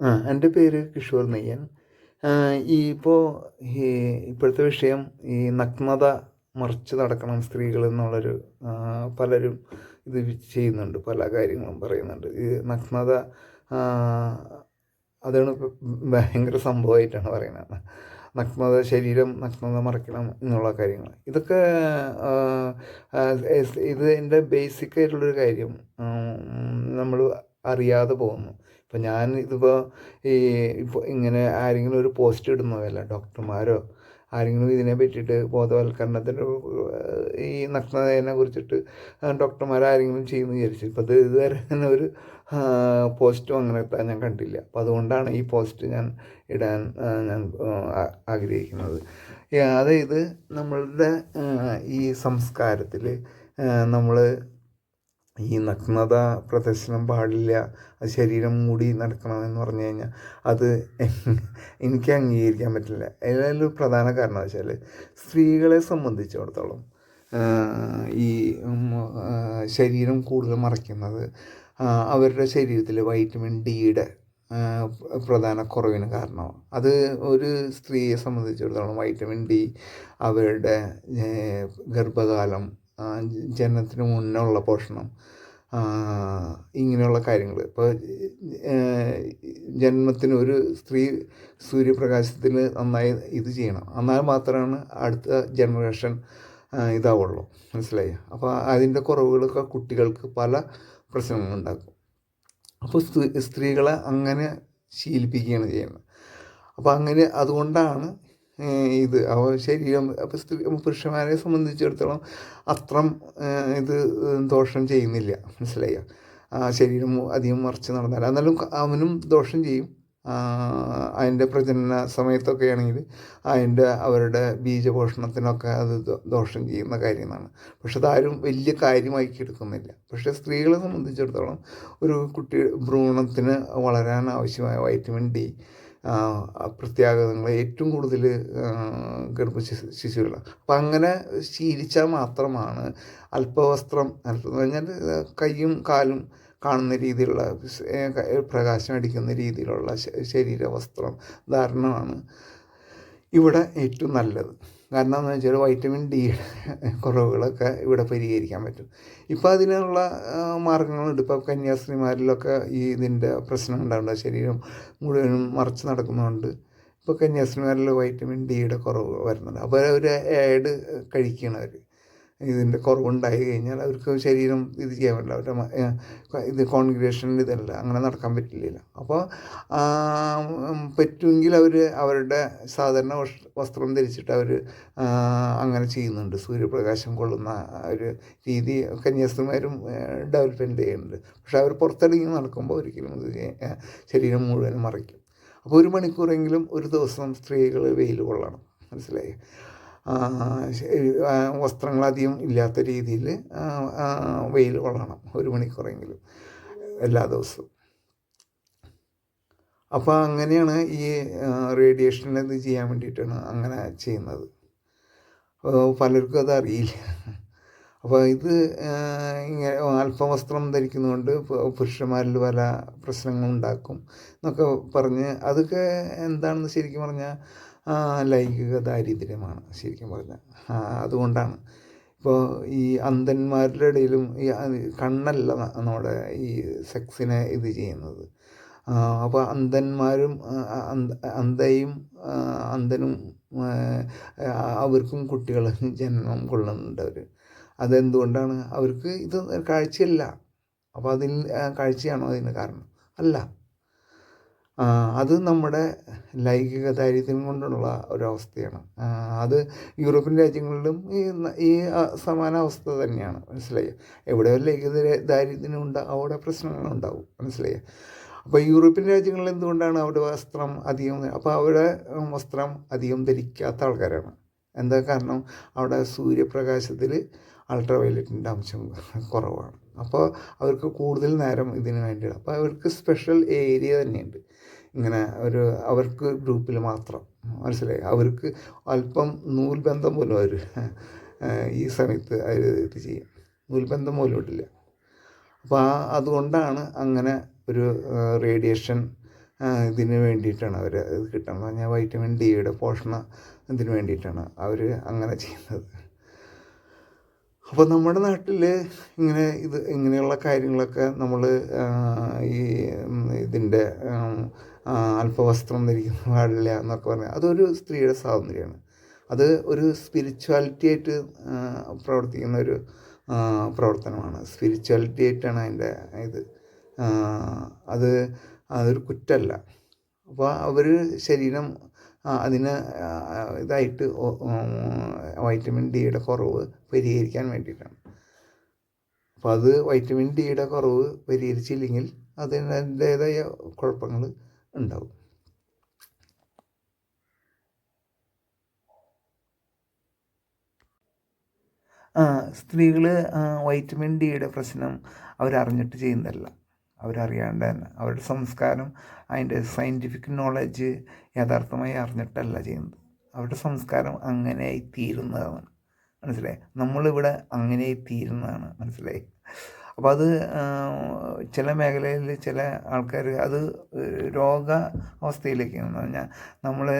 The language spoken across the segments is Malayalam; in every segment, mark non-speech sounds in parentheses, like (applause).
ആ എന്റെ പേര് കിഷോർ നെയ്യൻ. ഈ ഇപ്പോൾ ഈ ഇപ്പോഴത്തെ വിഷയം ഈ നഗ്നത മറിച്ച് നടക്കണം സ്ത്രീകൾ എന്നുള്ളൊരു പലരും ഇത് ചെയ്യുന്നുണ്ട് പല കാര്യങ്ങളും പറയുന്നുണ്ട്. ഈ നഗ്നത അതാണ് ഭയങ്കര സംഭവമായിട്ടാണ് പറയുന്നത്. നഗ്നത ശരീരം നഗ്നത മറയ്ക്കണം എന്നുള്ള കാര്യങ്ങൾ. ഇതൊക്കെ ഇത് എന്റെ ബേസിക് ആയിട്ടുള്ളൊരു കാര്യം നമ്മൾ അറിയാതെ പോകുന്നു. ഇപ്പം ഞാൻ ഇതിപ്പോൾ ഈ ഇപ്പോൾ ഇങ്ങനെ ആരെങ്കിലും ഒരു പോസ്റ്റ് ഇടുന്നതല്ല ഡോക്ടർമാരോ ആരെങ്കിലും ഇതിനെ പറ്റിയിട്ട് ബോധവൽക്കരണത്തിന്റെ ഈ നഗ്നതയെ കുറിച്ചിട്ട് ഡോക്ടർമാർ ആരെങ്കിലും ചെയ്യുമെന്ന് വിചാരിച്ചു. ഇപ്പോൾ അത് ഇതുവരെ തന്നെ ഒരു പോസ്റ്റും അങ്ങനത്തെ ഞാൻ കണ്ടില്ല. അപ്പം അതുകൊണ്ടാണ് ഈ പോസ്റ്റ് ഞാൻ ഇടാൻ ഞാൻ ആഗ്രഹിക്കുന്നത്. അതായത് നമ്മളുടെ ഈ സംസ്കാരത്തിൽ നമ്മൾ ഈ നഗ്നത പ്രദർശനം പാടില്ല. അത് ശരീരം മൂടി നടക്കണം എന്ന് പറഞ്ഞു കഴിഞ്ഞാൽ അത് എനിക്ക് അംഗീകരിക്കാൻ പറ്റില്ല. അതിലൊരു പ്രധാന കാരണം വെച്ചാൽ സ്ത്രീകളെ സംബന്ധിച്ചിടത്തോളം ഈ ശരീരം കൂടുതൽ മറയ്ക്കുന്നത് അവരുടെ ശരീരത്തിൽ വൈറ്റമിൻ ഡിയുടെ പ്രധാന കുറവിന് കാരണമാണ് അത് ഒരു സ്ത്രീയെ സംബന്ധിച്ചിടത്തോളം വൈറ്റമിൻ ഡി അവരുടെ ഗർഭകാലം ജനനത്തിന് മുന്നേ ഉള്ള പോഷണം ഇങ്ങനെയുള്ള കാര്യങ്ങൾ. ഇപ്പോൾ ജന്മത്തിന് ഒരു സ്ത്രീ സൂര്യപ്രകാശത്തിൽ നന്നായി ഇത് ചെയ്യണം. എന്നാൽ മാത്രമാണ് അടുത്ത ജനറേഷൻ ഇതാവുള്ളൂ. മനസ്സിലായി? അപ്പോൾ അതിന്റെ കുറവുകളൊക്കെ കുട്ടികൾക്ക് പല പ്രശ്നങ്ങളുണ്ടാക്കും അപ്പോൾ സ്ത്രീ സ്ത്രീകളെ അങ്ങനെ ശീലിപ്പിക്കുകയാണ് ചെയ്യുന്നത്. അപ്പോൾ അങ്ങനെ അതുകൊണ്ടാണ് ഇത്. അവ ശരീരം അപ്പോൾ സ്ത്രീ പുരുഷന്മാരെ സംബന്ധിച്ചിടത്തോളം അത്രം ഇത് ദോഷം ചെയ്യുന്നില്ല. മനസ്സിലായോ? ശരീരം അധികം മറച്ച് നടന്നാൽ എന്നാലും അവനും ദോഷം ചെയ്യും. അതിന്റെ പ്രജനന സമയത്തൊക്കെ ആണെങ്കിൽ അതിന്റെ അവരുടെ ബീജപോഷണത്തിനൊക്കെ അത് ദോഷം ചെയ്യുന്ന കാര്യമാണ്. പക്ഷെ അതാരും വലിയ കാര്യമാക്കി എടുക്കുന്നില്ല. പക്ഷേ സ്ത്രീകളെ സംബന്ധിച്ചിടത്തോളം ഒരു കുട്ടി ഭ്രൂണത്തിന് വളരാൻ ആവശ്യമായ വൈറ്റമിൻ ഡി പ്രത്യാഘാതങ്ങൾ ഏറ്റവും കൂടുതൽ ഗർഭ ശിശു ശിശുക്കളാണ് അപ്പം അങ്ങനെ ശീലിച്ചാൽ മാത്രമാണ് അല്പവസ്ത്രം അല്പം പറഞ്ഞാൽ കൈയും കാലും കാണുന്ന രീതിയിലുള്ള പ്രകാശം അടിക്കുന്ന രീതിയിലുള്ള ശരീരവസ്ത്രം ധാരണമാണ്. ഇവിടെ ഏറ്റവും നല്ലത്. കാരണം എന്താണെന്ന് വെച്ചാൽ വൈറ്റമിൻ ഡി കുറവുകളൊക്കെ ഇവിടെ പരിഹരിക്കാൻ പറ്റും. ഇപ്പോൾ അതിനുള്ള മാർഗങ്ങളുണ്ട്. ഇപ്പോൾ കന്യാസ്ത്രീമാരിലൊക്കെ ഈ ഇതിന്റെ പ്രശ്നം ഉണ്ടാവുന്ന ശരീരം മുഴുവനും മറച്ച് നടക്കുന്നതുകൊണ്ട് ഇപ്പോൾ കന്യാസ്ത്രീമാരിൽ വൈറ്റമിൻ ഡിയുടെ കുറവ് വരുന്നുണ്ട്. അപ്പോൾ അവർ ആഡ് കഴിക്കണവർ ഇതിന്റെ കുറവുണ്ടായി കഴിഞ്ഞാൽ അവർക്ക് ശരീരം ഇത് ചെയ്യാൻ പറ്റില്ല. അവരുടെ ഇത് കോൺഗ്രേഷൻ ഇതല്ല അങ്ങനെ നടക്കാൻ പറ്റില്ല. അപ്പോൾ പറ്റുമെങ്കിൽ അവർ അവരുടെ സാധാരണ വസ്ത്രം ധരിച്ചിട്ട് അവർ അങ്ങനെ ചെയ്യുന്നുണ്ട്. സൂര്യപ്രകാശം കൊള്ളുന്ന ഒരു രീതി കന്യാസ്ത്രീമാരും ഡെവലപ്മെന്റ് ചെയ്യുന്നുണ്ട്. പക്ഷേ അവർ പുറത്തിറങ്ങി നടക്കുമ്പോൾ ഒരിക്കലും ഇത് ശരീരം മുഴുവൻ മറയ്ക്കും. അപ്പോൾ ഒരു മണിക്കൂറെങ്കിലും ഒരു ദിവസം സ്ത്രീകൾ വെയിൽ കൊള്ളണം. മനസ്സിലായി? ആ, അധികം ഇല്ലാത്ത രീതിയിൽ വെയിൽ കൊള്ളണം ഒരു മണിക്കൂറെങ്കിലും എല്ലാ ദിവസവും. അപ്പോൾ അങ്ങനെയാണ് ഈ റേഡിയേഷൻ ഇത് ചെയ്യാൻ വേണ്ടിയിട്ടാണ് അങ്ങനെ ചെയ്യുന്നത്. പലർക്കും അത് അറിയില്ല. അപ്പോൾ ഇത് ഇങ്ങനെ അല്പവസ്ത്രം ധരിക്കുന്നതുകൊണ്ട് പുരുഷന്മാരിൽ പല പ്രശ്നങ്ങളും ഉണ്ടാക്കും എന്നൊക്കെ പറഞ്ഞ് അതൊക്കെ എന്താണെന്ന് ശരിക്കും പറഞ്ഞാൽ ലൈംഗിക ദാരിദ്ര്യമാണ് ശരിക്കും പറഞ്ഞാൽ. അതുകൊണ്ടാണ്. ഇപ്പോൾ ഈ അന്ധന്മാരുടെ ഇടയിലും ഈ കണ്ണല്ല നമ്മുടെ ഈ സെക്സിനെ ഇത് ചെയ്യുന്നത്. അപ്പോൾ അന്ധന്മാരും അന്ധയും അന്ധനും അവർക്കും കുട്ടികൾ (laughs) ജന്മം കൊള്ളുന്നുണ്ട് അവർ അതെന്തുകൊണ്ടാണ്? അവർക്ക് ഇത് കാഴ്ചയല്ല. അപ്പോൾ അതിൽ കാഴ്ചയാണോ അതിന് കാരണം? അല്ല. അത് നമ്മുടെ ലൈംഗിക ദാരിദ്ര്യം കൊണ്ടുള്ള ഒരവസ്ഥയാണ്. അത് യൂറോപ്യൻ രാജ്യങ്ങളിലും ഈ ഈ സമാന അവസ്ഥ തന്നെയാണ്. മനസ്സിലായോ? എവിടെ ലൈംഗിക ദാരിദ്ര്യം ഉണ്ട് അവിടെ പ്രശ്നങ്ങളുണ്ടാവും മനസ്സിലായോ? അപ്പോൾ യൂറോപ്യൻ രാജ്യങ്ങളിൽ എന്തുകൊണ്ടാണ് അവിടെ വസ്ത്രം അധികം അപ്പോൾ അവിടെ വസ്ത്രം അധികം ധരിക്കാത്ത ആൾക്കാരാണ്. എന്താ കാരണം? അവിടെ സൂര്യപ്രകാശത്തിൽ അൾട്രാ വയലറ്റിന്റെ അംശം കുറവാണ്. അപ്പോൾ അവർക്ക് കൂടുതൽ നേരം ഇതിന് വേണ്ടിയാണ് അപ്പോൾ അവർക്ക് സ്പെഷ്യൽ ഏരിയ തന്നെയുണ്ട്. ഇങ്ങനെ ഒരു അവർക്ക് ഗ്രൂപ്പിൽ മാത്രം. മനസ്സിലായി? അവർക്ക് അല്പം നൂൽബന്ധം പോലും അവർ ഈ സമയത്ത് അവർ ഇത് ചെയ്യും. നൂൽബന്ധം പോലും ഇടില്ല അപ്പോൾ ആ അതുകൊണ്ടാണ് അങ്ങനെ ഒരു റേഡിയേഷൻ ഇതിന് വേണ്ടിയിട്ടാണ് അവർ ഇത് കിട്ടുന്നത് പറഞ്ഞാൽ വൈറ്റമിൻ ഡിയുടെ പോഷണ ഇതിന് വേണ്ടിയിട്ടാണ് അവർ അങ്ങനെ ചെയ്യുന്നത്. അപ്പോൾ നമ്മുടെ നാട്ടിൽ ഇങ്ങനെ ഇത് ഇങ്ങനെയുള്ള കാര്യങ്ങളൊക്കെ നമ്മൾ ഈ ഇതിന്റെ അല്പവസ്ത്രം ധരിക്കുന്ന പാടില്ല എന്നൊക്കെ പറഞ്ഞാൽ അതൊരു സ്ത്രീയുടെ സ്വാതന്ത്ര്യമാണ്. അത് ഒരു സ്പിരിച്വാലിറ്റി ആയിട്ട് പ്രവർത്തിക്കുന്ന ഒരു പ്രവർത്തനമാണ്. സ്പിരിച്വാലിറ്റി ആയിട്ടാണ് അതിന്റെ ഇത്. അത് അതൊരു കുറ്റമല്ല അപ്പോൾ അവർ ശരീരം അതിന് ഇതായിട്ട് വൈറ്റമിൻ ഡിയുടെ കുറവ് പരിഹരിക്കാൻ വേണ്ടിയിട്ടാണ്. അപ്പോൾ അത് വൈറ്റമിൻ ഡിയുടെ കുറവ് പരിഹരിച്ചില്ലെങ്കിൽ അതിന്റേതായ കുഴപ്പങ്ങൾ ഉണ്ടാവും. സ്ത്രീകൾ വൈറ്റമിൻ ഡിയുടെ പ്രശ്നം അവരറിഞ്ഞിട്ട് ചെയ്യുന്നതല്ല. അവരറിയാണ്ട് അവരുടെ സംസ്കാരം അതിന്റെ സയന്റിഫിക് നോളജ് യഥാർത്ഥമായി അറിഞ്ഞിട്ടല്ല ചെയ്യുന്നത്. അവരുടെ സംസ്കാരം അങ്ങനെയായി തീരുന്നതാണ് മനസ്സിലായി? നമ്മളിവിടെ അങ്ങനെയായി തീരുന്നതാണ് മനസ്സിലായി? അപ്പോൾ അത് ചില മേഖലയിൽ ചില ആൾക്കാർ അത് രോഗ അവസ്ഥയിലേക്ക് എന്ന് പറഞ്ഞാൽ നമ്മൾ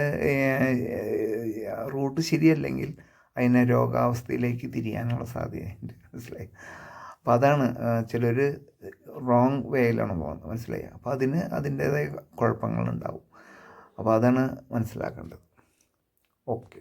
റൂട്ട് ശരിയല്ലെങ്കിൽ അതിനെ രോഗാവസ്ഥയിലേക്ക് തിരിയാനുള്ള സാധ്യതയുണ്ട്. മനസ്സിലായി? അപ്പോൾ അതാണ് ചിലർ റോങ് വേയിലാണ് പോകുന്നത്. മനസ്സിലായി? അപ്പോൾ അതിന് അതിന്റേതായ കുഴപ്പങ്ങളുണ്ടാവും. അപ്പോൾ അതാണ് മനസ്സിലാക്കേണ്ടത്. ഓക്കെ.